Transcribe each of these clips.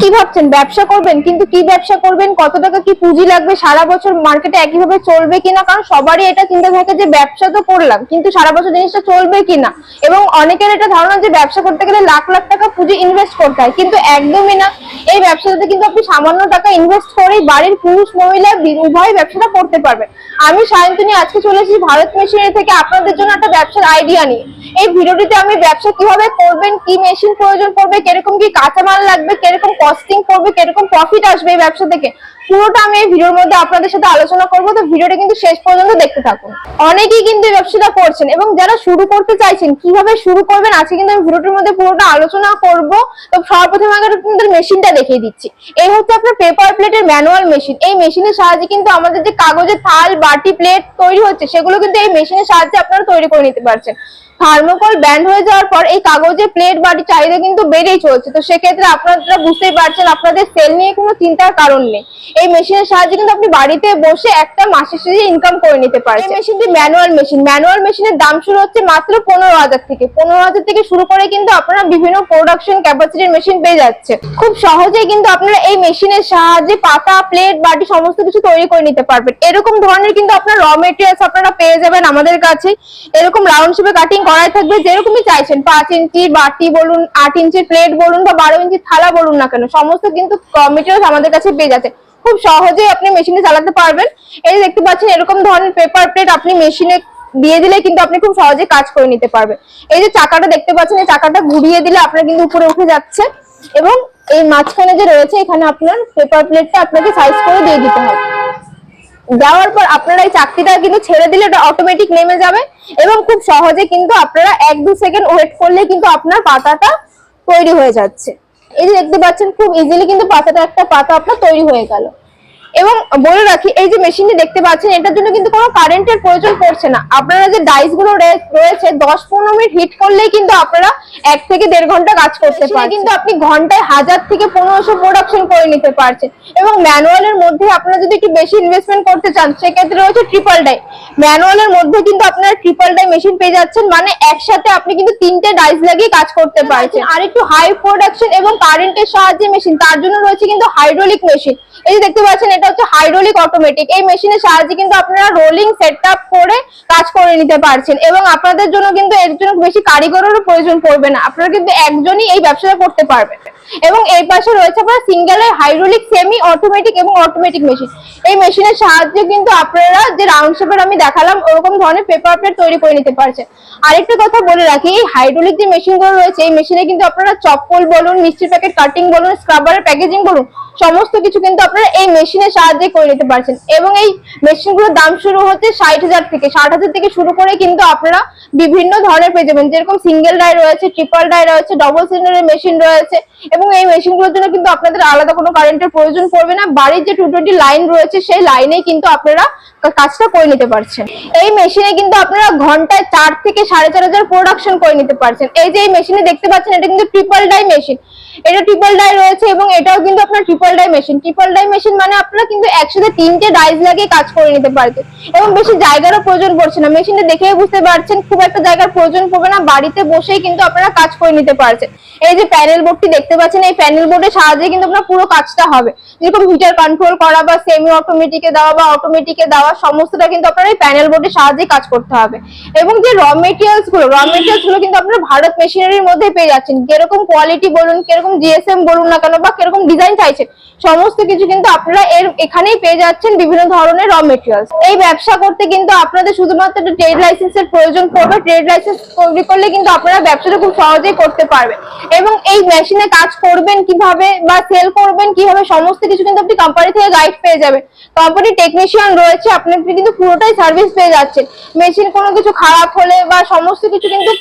কি ভাবছেন? ব্যবসা করবেন? কিন্তু কি ব্যবসা করবেন? কত টাকা কি পুঁজি লাগবে? সারা বছর মার্কেটে একইভাবে চলবে কিনা? কারণ সবারই এটা চিন্তা থাকে যে, ব্যবসা তো করলাম, কিন্তু সারা বছর জিনিসটা চলবে কিনা? এবং অনেকের এটা ধারণা যে, ব্যবসা করতে গেলে লাখ লাখ টাকা পুঁজি ইনভেস্ট করতে হয়, কিন্তু একদমই না। এই ব্যবসাটাতে কিন্তু আপনি সামান্য টাকা ইনভেস্ট করেই বাড়ির পুরুষ মহিলা উভয় ব্যবসাটা করতে পারবেন। আমি সায়ন্তনী, আজকে চলে ভারত মেশিনারি থেকে। আপনাদের জন্য একটা ব্যবসার আইডিয়া নিয়ে। এই ভিডিওটিতে আমি ব্যবসা কীভাবে করবেন, কি মেশিন প্রয়োজন পড়বে, কীরকম কি কাঁচামাল লাগবে, কীরকম কস্টিং পড়বে, কীরকম প্রফিট আসবে এই ব্যবসা থেকে পুরোটা আমি এই ভিডিওর মধ্যে আপনাদের সাথে আলোচনা করব। তো ভিডিওটা কিন্তু শেষ পর্যন্ত দেখতে থাকুন। অনেকেই কিন্তু এই ব্যবসাটা করছেন এবং যারা শুরু করতে চাইছেন, কীভাবে শুরু করবেন, আজকে কিন্তু আমি ভিডিওটির মধ্যে পুরোটা আলোচনা করব। তো সর্বপ্রথম আগে আপনাদের মেশিনটা দেখিয়ে দিচ্ছি। এই হচ্ছে আপনার পেপার প্লেটের ম্যানুয়াল মেশিন এই মেশিনের সাহায্যে কিন্তু আমাদের যে কাগজের থাল, বাটি প্লেট তৈরি হচ্ছে, সেগুলো কিন্তু এই মেশিনের সাহায্যে আপনারা তৈরি করে নিতে পারছেন। থার্মোকল ব্যান্ড হয়ে যাওয়ার পর এই কাগজের প্লেট বাটি চাহিদা কিন্তু বেড়েই চলছে। তো সেক্ষেত্রে আপনারা বুঝতেই পারছেন, আপনাদের সেল নিয়ে কোনো চিন্তার কারণ নেই। এই মেশিনের সাহায্যে কিন্তু আপনি বাড়িতে বসে একটা মাসের শেষে ইনকাম করে নিতে পারেন এই মেশিনটি ম্যানুয়াল মেশিন ম্যানুয়াল মেশিনের দাম শুরু হচ্ছে মাত্র পনেরো হাজার থেকে। পনেরো হাজার থেকে শুরু করে কিন্তু আপনারা বিভিন্ন প্রোডাকশন ক্যাপাসিটির মেশিন পেয়ে যাচ্ছে। খুব সহজেই কিন্তু আপনারা এই মেশিনের সাহায্যে পাতা প্লেট বাটি, সমস্ত কিছু তৈরি করে নিতে পারবেন। এরকম ধরনের কিন্তু আপনার র মেটেরিয়ালস আপনারা পেয়ে যাবেন আমাদের কাছে। এরকম রাউন্ড শেপে কাটিং করাই থাকবে, যেরকমই চাইছেন। পাঁচ ইঞ্চি বাটি বলুন, আট ইঞ্চির প্লেট বলুন বা বারো ইঞ্চি থালা বলুন না কেন, সমস্ত কিন্তু মেটেরিয়ালস আমাদের কাছে পেয়ে যাচ্ছে। খুব সহজেই আপনি মেশিনে চালাতে পারবেন। এই দেখতে পাচ্ছেন, এরকম ধরনের পেপার প্লেট আপনি মেশিনে দিয়ে দিলে কিন্তু আপনি খুব সহজে কাজ করে নিতে পারবেন। এই যে চাকাটা দেখতে পাচ্ছেন, এই চাকাটা ঘুরিয়ে দিলে আপনার কিন্তু উপরে উঠে যাচ্ছে এবং এই মাঝখানে যে রয়েছে, এখানে আপনার পেপার প্লেটটা আপনাকে সাইজ করে দিয়ে দিতে হবে। দেওয়ার পর আপনারা এই চাকরিটা কিন্তু ছেড়ে দিলে এটা অটোমেটিক নেমে যাবে এবং খুব সহজে কিন্তু আপনারা এক দু সেকেন্ড ওয়েট করলে কিন্তু আপনার পাতাটা তৈরি হয়ে যাচ্ছে। এই যে দেখতে পাচ্ছেন খুব ইজিলি কিন্তু পাতাটা একটা পাতা আপনার তৈরি হয়ে গেল। এবং বলে রাখি এই যে মেশিনটি দেখতে পাচ্ছেন এটার জন্য কিন্তু কোনো কারেন্টের প্রয়োজন পড়ছে না। আপনারা যে ডাইসগুলো রয়েছে দশ পনেরো মিনিট হিট করলেই কিন্তু আপনারা এক থেকে দেড় ঘণ্টা কাজ করতে পারেন কিন্তু আপনি ঘন্টায় হাজার থেকে পনেরোশো প্রোডাকশন করে নিতে পারছেন। এবং ম্যানুয়ালের মধ্যে আপনারা যদি একটু বেশি ইনভেস্টমেন্ট করতে চান সেক্ষেত্রে রয়েছে ট্রিপল ডাই ম্যানুয়ালের মধ্যে কিন্তু আপনারা ট্রিপল ডাই মেশিন পেয়ে যাচ্ছেন মানে একসাথে আপনি কিন্তু তিনটে ডাইস লাগিয়ে কাজ করতে পারছেন। আর একটু হাই প্রোডাকশন এবং কারেন্টের সাহায্যে মেশিন তার জন্য রয়েছে কিন্তু হাইড্রোলিক মেশিন এই যে দেখতে পাচ্ছেন এটা হচ্ছে হাইড্রোলিক অটোমেটিক এই মেশিনের সাহায্যে কিন্তু আপনারা রোলিং সেট করে কাজ করে নিতে পারছেন। এবং আপনাদের জন্য কিন্তু এর জন্য বেশি কারিগরেরও প্রয়োজন পড়বে না। আপনারা কিন্তু একজনই এই ব্যবসাটা করতে পারবেন। এবং এই পাশে রয়েছে আপনার সিঙ্গেল হাইড্রোলিক সেমি অটোমেটিক এবং অটোমেটিক মেশিন এই মেশিনের সাহায্যে কিন্তু আপনারা যে রাউন্ড শেপের আমি দেখালাম, ওরকম ধরনের পেপার প্লেট তৈরি করে নিতে পারছেন। আরেকটা কথা বলে রাখি, এই হাইড্রোলিক যে মেশিনগুলো রয়েছে, এই মেশিনে কিন্তু আপনারা চপ্পল বলুন মিষ্টির প্যাকেট কাটিং বলুন স্ক্রাবারের প্যাকেজিং বলুন, সমস্ত কিছু কিন্তু আপনারা এই মেশিনের সাহায্যে করে নিতে পারছেন। এবং এই মেশিনগুলোর দাম শুরু হচ্ছে ষাট হাজার থেকে। ষাট হাজার থেকে শুরু করে কিন্তু আপনারা বিভিন্ন ধরনের পেয়ে যাবেন। যেরকম সিঙ্গেল ডাই রয়েছে ট্রিপল ডাই রয়েছে ডবল সিলিন্ডারের মেশিন রয়েছে এবং এই মেশিনগুলোর জন্য কিন্তু আপনাদের আলাদা কোনো কারেন্টের প্রয়োজন পড়বে না। বাড়ির যে টু টোয়েন্টি লাইন রয়েছে, সেই লাইনেই কিন্তু আপনারা কাজটা করে নিতে পারছেন। এই মেশিনে কিন্তু আপনারা ঘন্টায় চার থেকে সাড়ে চার হাজার প্রোডাকশন করে নিতে পারছেন। এই যে এই মেশিনে দেখতে পাচ্ছেন, এটা কিন্তু ট্রিপল ডাই মেশিন এটা ট্রিপল ডাই রয়েছে এবং এটাও কিন্তু আপনার triple die machine triple die machine মানে আপনারা কিন্তু একসাথে তিনটে ডাইস লাগিয়ে কাজ করে নিতে পারছেন এবং বেশি জায়গারও প্রয়োজন পড়ছে না। মেশিনটা দেখেই বুঝতে পারছেন, খুব একটা জায়গার প্রয়োজন পড়বে না। বাড়িতে বসেই কিন্তু আপনারা কাজ করে নিতে পারছেন। এই যে প্যানেল বোর্ডটি দেখতে পাচ্ছেন এই প্যানেল বোর্ডের সাহায্যে কিন্তু আপনার পুরো কাজটা হবে। যেরকম হিটার কন্ট্রোল করা বা সেমি অটোমেটিকে দেওয়া বা অটোমেটিকে দেওয়া, সমস্তটা কিন্তু আপনার এই প্যানেল বোর্ডের সাহায্যে কাজ করতে হবে। এবং যে র মেটেরিয়ালসগুলো র মেটেরিয়ালসগুলো কিন্তু আপনারা ভারত মেশিনারির মধ্যে পেয়ে যাচ্ছেন। যেরকম কোয়ালিটি বলুন, কীরকম জিএসএম বলুন না কেন বা কীরকম ডিজাইন চাইছেন, সমস্ত কিছু কিন্তু আপনারা এর এখানেই পেয়ে যাচ্ছেন বিভিন্ন ধরনের র মেটেরিয়ালস এই ব্যবসা করতে কিন্তু আপনাদের শুধুমাত্র ট্রেড লাইসেন্সের প্রয়োজন পড়বে। ট্রেড লাইসেন্স করলে কিন্তু আপনারা ব্যবসাটা খুব সহজেই করতে পারবেন। এবং এই মেশিনে কাজ করবেন কীভাবে বা সেল করবেন কীভাবে, সমস্ত কিছু কিন্তু আপনি কোম্পানি থেকে গাইড পেয়ে যাবেন। কোম্পানি টেকনিশিয়ান রয়েছে আপনি কিন্তু পুরোটাই সার্ভিস পেয়ে যাচ্ছেন। মেশিন কোনো কিছু খারাপ হলে বা সমস্ত কিছু কিন্তু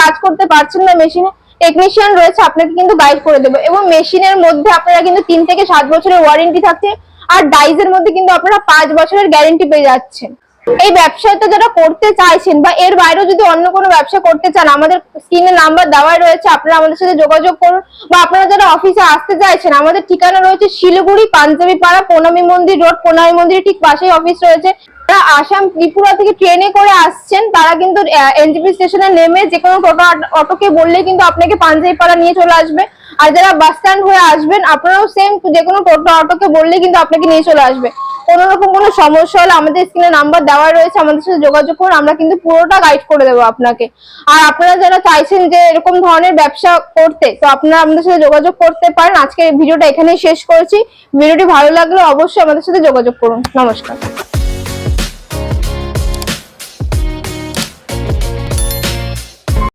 কাজ করতে পারছেন না মেশিনে টেকনিশিয়ান রয়েছে, আপনাকে কিন্তু গাইড করে দেবে। এবং মেশিনের মধ্যে আপনারা কিন্তু তিন থেকে সাত বছরের ওয়ারেন্টি থাকছে, আর ডাইজের মধ্যে কিন্তু আপনারা পাঁচ বছরের গ্যারেন্টি পেয়ে যাচ্ছেন। এই ব্যবসাটা যারা করতে চাইছেন বা এর বাইরেও যদি অন্য কোনো ব্যবসা করতে চান, আমাদের স্ক্রিনে নাম্বার দেওয়াই রয়েছে, আপনারা আমাদের সাথে যোগাযোগ করুন বা আপনারা যারা অফিসে আসতে চাইছেন, আমাদের ঠিকানা রয়েছে শিলিগুড়ি পাঞ্জাবি পাড়া প্রণামী মন্দির রোড প্রণামী মন্দির ঠিক পাশেই অফিস রয়েছে। যারা আসাম, ত্রিপুরা থেকে ট্রেনে করে আসছেন, তারা কিন্তু এনজিপি স্টেশনে নেমে যে কোনো টোটো অটোকে বললে কিন্তু আপনাকে পাঞ্জাবিপাড়া নিয়ে চলে আসবে। আর যারা বাস স্ট্যান্ড হয়ে আসবেন, আপনারাও সেম যে কোনো টোটো, অটোকে বললে কিন্তু আপনাকে নিয়ে চলে আসবে। কোনো রকম কোনো সমস্যা হলে আমাদের স্ক্রিনে নাম্বার দেওয়া রয়েছে, আমাদের সাথে যোগাযোগ করুন, আমরা কিন্তু পুরোটা গাইড করে দেবো আপনাকে। আর আপনারা যারা চাইছেন যে এরকম ধরনের ব্যবসা করতে, তো আপনারা আমাদের সাথে যোগাযোগ করতে পারেন। আজকে ভিডিওটা এখানেই শেষ করেছি। ভিডিওটি ভালো লাগলে অবশ্যই আমাদের সাথে যোগাযোগ করুন। নমস্কার।